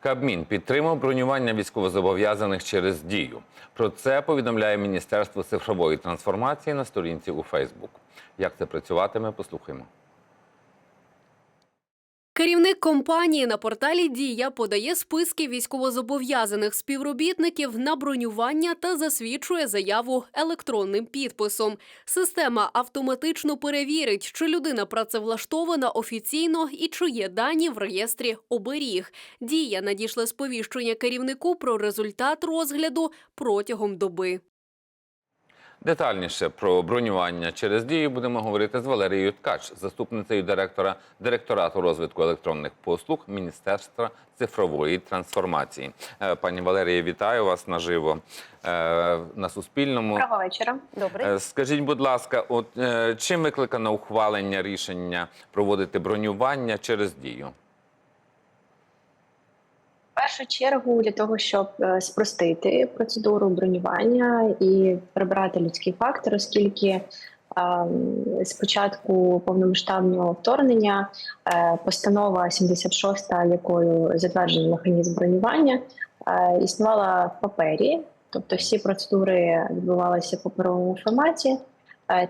Кабмін підтримав бронювання військовозобов'язаних через дію. Про це повідомляє Міністерство цифрової трансформації на сторінці у Фейсбук. Як це працюватиме, послухаймо. Керівник компанії на порталі Дія подає списки військовозобов'язаних співробітників на бронювання та засвідчує заяву електронним підписом. Система автоматично перевірить, чи людина працевлаштована офіційно і чи є дані в реєстрі оберіг. Дія надійшла сповіщення керівнику про результат розгляду протягом доби. Детальніше про бронювання через дію будемо говорити з Валерією Ткач, заступницею директора директорату розвитку електронних послуг Міністерства цифрової трансформації. Е, Пані Валерія, вітаю вас наживо е, на Суспільному. Доброго вечора. Добрий. Е, Скажіть, будь ласка, от е, чим викликано ухвалення рішення проводити бронювання через дію? Першу чергу для того, щоб е, спростити процедуру бронювання і прибрати людський фактор, оскільки ем, з початку повномасштабного вторгнення е, постанова 76, якою затверджений механізм бронювання, е, існувала в папері, тобто всі процедури відбувалися в паперовому форматі.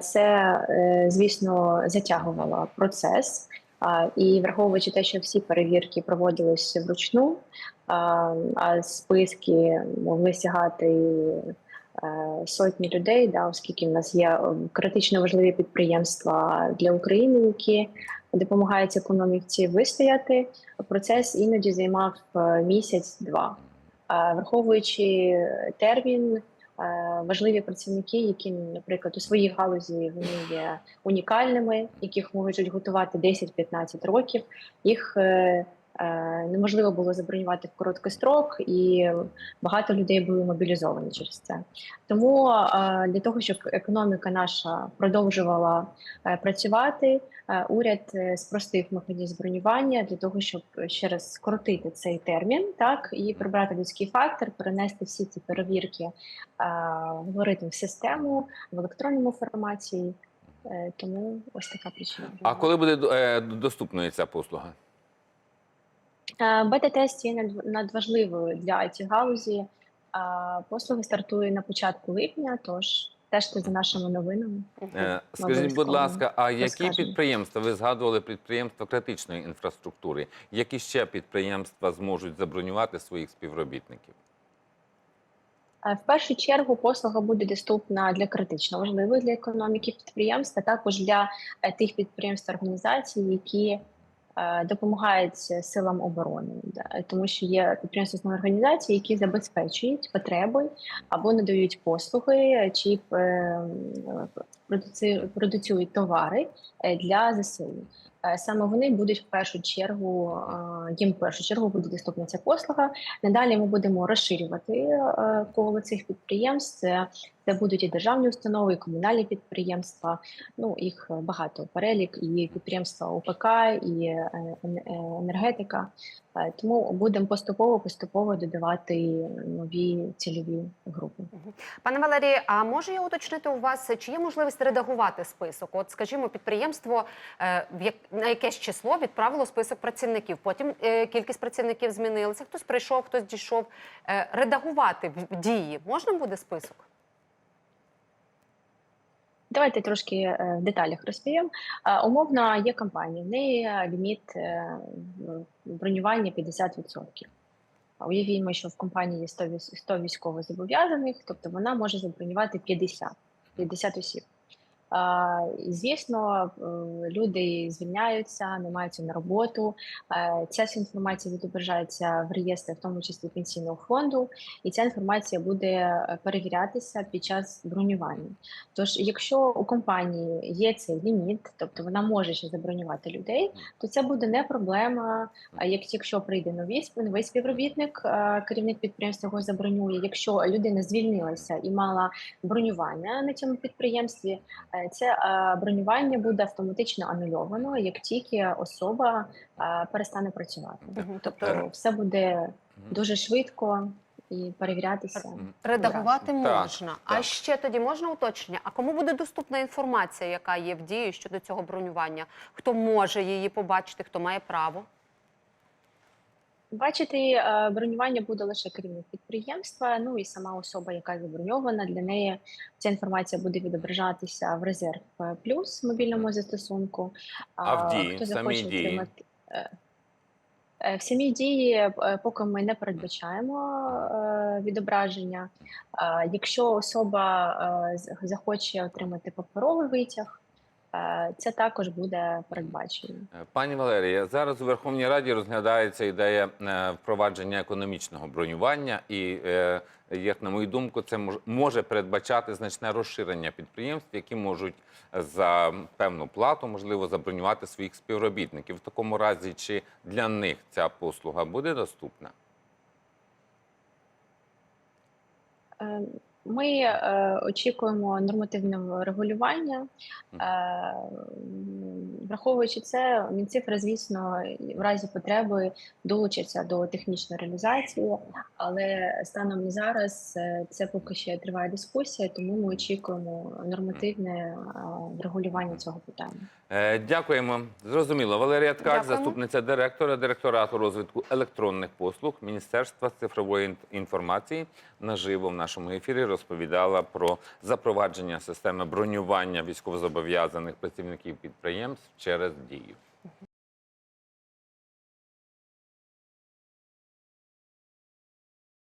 Це, звісно, затягувало процес. І враховуючи те, що всі перевірки проводилися вручну, а, списки могли сягати е, сотні людей, да, оскільки в нас є е, критично важливі підприємства для України, які допомагають економіці вистояти. Процес іноді займав е, місяць-два. Враховуючи термін, важливі працівники, які, наприклад, у своїй галузі вони є унікальними, яких можуть готувати 10-15 років, їх е, е, неможливо було забронювати в короткий строк, і багато людей були мобілізовані через це. Тому е, для того, щоб економіка наша продовжувала е, працювати, е, уряд е, спростив механізм бронювання для того, щоб ще раз скоротити цей термін, так і прибрати людський фактор, перенести всі ці перевірки е, в систему в електронному форматі. Е, Тому ось така причина. А коли буде е, доступною ця послуга? Е, Бета-тест є надважливою для it галузі. Послуга стартує на початку липня, тож стежте за нашими новинами. Е, Скажіть, будь ласка, а які Розкажемо. підприємства ви згадували підприємства критичної інфраструктури? Які ще підприємства зможуть забронювати своїх співробітників? Е, В першу чергу послуга буде доступна для критично важливих для економіки підприємств, а також для е, тих підприємств та організацій, які е, допомагають силам оборони, тому що є підприємства організації, які забезпечують потреби або надають послуги, чи е, продуцюють товари е, для ЗСУ. Е, Саме вони будуть в першу чергу, е, їм в першу чергу буде доступна ця послуга. Надалі ми будемо розширювати е, коло цих підприємств. Це, будуть і державні установи, і комунальні підприємства. Ну їх багато перелік, і підприємства ОПК, і ен- енергетика. Е, Тому будемо поступово поступово додавати нові цільові групи. Пане Валерії, а можу я уточнити у вас, чи є можливість редагувати список? От, скажімо, підприємство е, на якесь число відправило список працівників. Потім е, кількість працівників змінилася. Хтось прийшов, хтось дійшов. Редагувати дії можна буде список? Давайте трошки е, в деталях розповім. Е, Умовно, є компанія, в неї ліміт е, бронювання 50%. А Уявімо, що в компанії є 100 військ- 100 військовозобов'язаних, тобто вона може забронювати 50, 50 осіб. Звісно, люди звільняються, не маються на роботу. Е, Ця вся інформація відображається в реєстрі, в тому числі пенсійного фонду, і ця інформація буде перевірятися під час бронювання. Тож, якщо у компанії є цей ліміт, тобто вона може ще забронювати людей, то це буде не проблема. Як якщо прийде новий новий співробітник, е, керівник підприємства його забронює. Якщо людина звільнилася і мала бронювання на цьому підприємстві, це е, бронювання буде автоматично анульовано, як тільки особа е, перестане працювати. Тобто, все буде дуже швидко і перевірятися. Редагувати Так, можна. А так. ще тоді можна уточнення? А кому буде доступна інформація, яка є в дії щодо цього бронювання? Хто може її побачити, хто має право? Бачити е, бронювання буде лише керівник підприємства. Ну і сама особа, яка заброньована, для неї ця інформація буде відображатися в резерв е, плюс мобільному застосунку. А в дії, хто захоче дії? отримати е, в самій дії, поки ми не передбачаємо відображення. Якщо особа захоче отримати паперовий витяг, це також буде передбачено. Е, Пані Валерія, зараз у Верховній Раді розглядається ідея е, впровадження економічного бронювання, і е, як на мою думку, це мож- може передбачати значне розширення підприємств, які можуть за певну плату, можливо, забронювати своїх співробітників. В такому разі, чи для них ця послуга буде доступна? Ми е, очікуємо нормативного регулювання. Е, Враховуючи це, Мінцифра, звісно, в разі потреби долучиться до технічної реалізації, але станом на зараз е, це поки ще триває дискусія, тому ми очікуємо нормативне е, врегулювання цього питання. Е, Дякуємо. Зрозуміло. Валерія Ткач, Дякуємо. заступниця директора директорату розвитку електронних послуг Міністерства цифрової інформації, наживо в нашому ефірі розповідала про запровадження системи бронювання військовозобов'язаних працівників підприємств через дію.